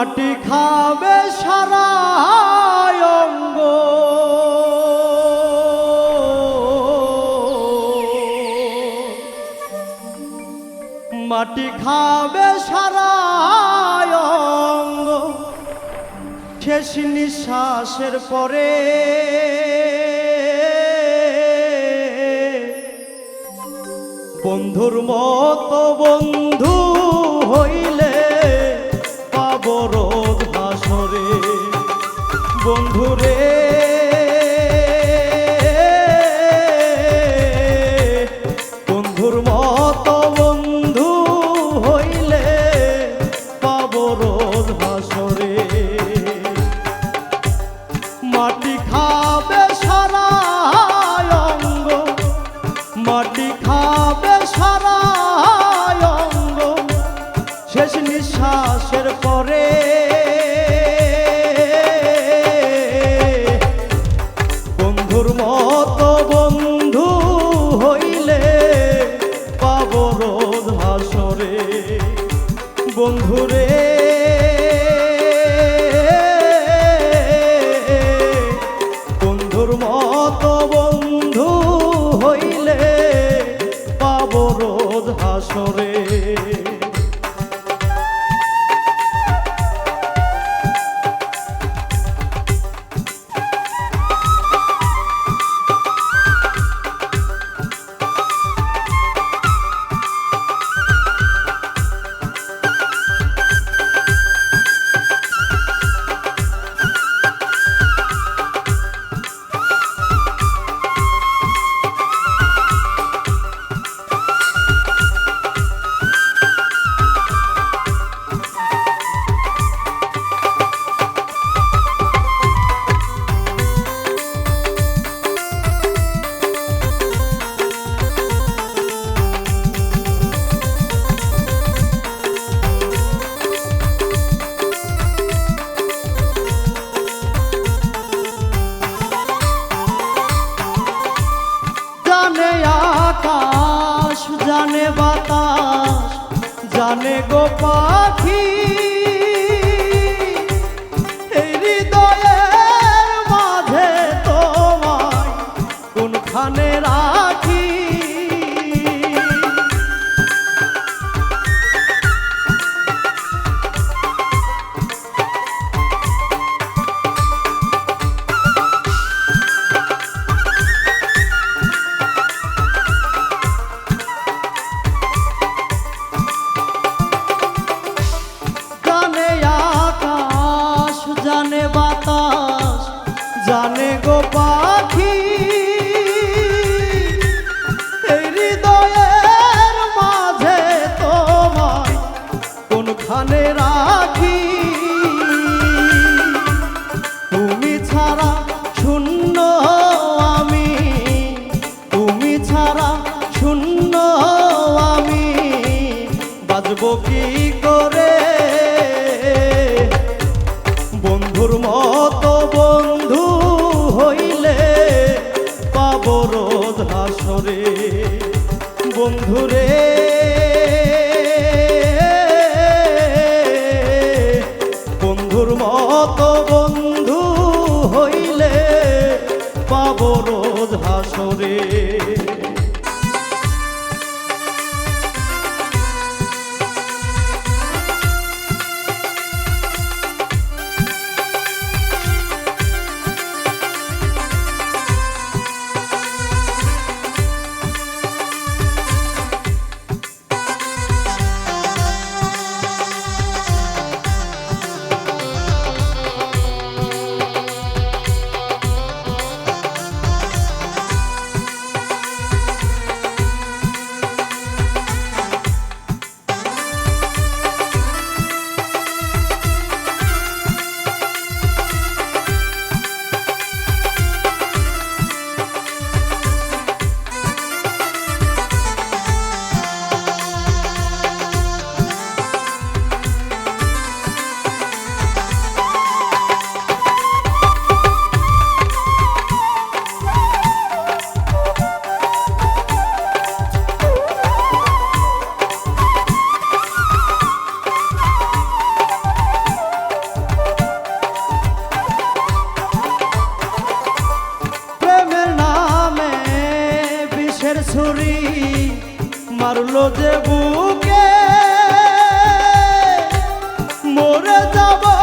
মাটি খাবে সারা অঙ্গ। মাটি খাবে সারা অঙ্গ। শেষ নিঃশ্বাসের পরে বন্ধুর মতো বন্ধু বন্ধুর বন্ধু হইলে পাবরোধ ভাসরে মাটি খাবে সারা অঙ্গ, মাটি খাবে সারা অঙ্গ। শেষ নিঃশ্বাসের পরে জানে গো পাখি। বন্ধুর মতো বন্ধু হইলে পাব রোজ বন্ধুরে বন্ধুর মতো বন্ধু হইলে পাব রোজ হাসরে। ছুরি মারলো যে বুকে। মরে যাবা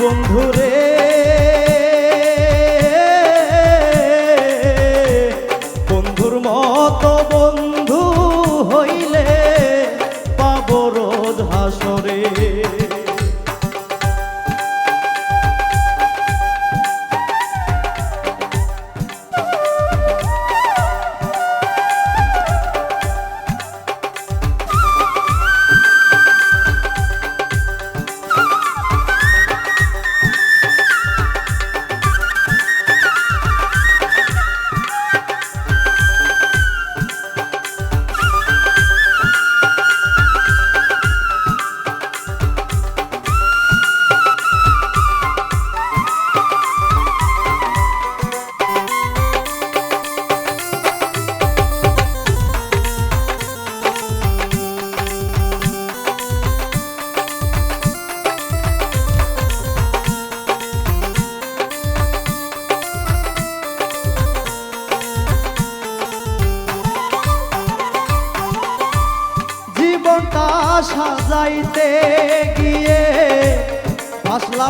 বন্ধুরে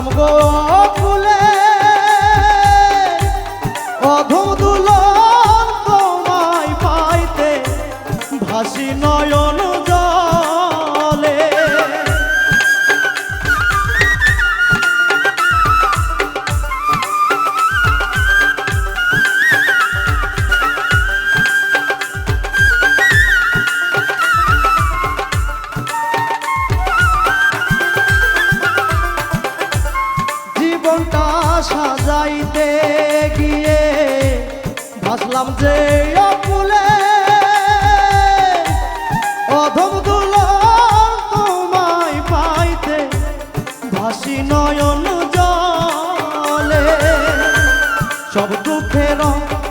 নাম গো ফুলে। অধুদুল তোমায় পাইতে ভাসি নয়ন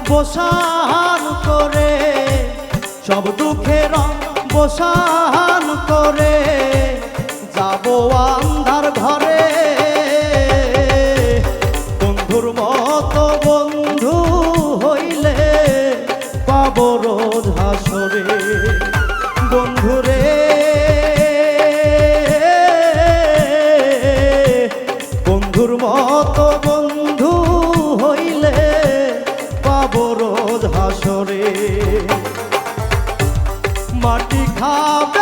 বসান করে, সব দুঃখের বসান করে, যাব আন্ধার ঘরে। বন্ধুর মতো বন্ধু হইলে পাবর হাসরে। বন্ধুরে বন্ধুর মতো আসরে মাটি খাবে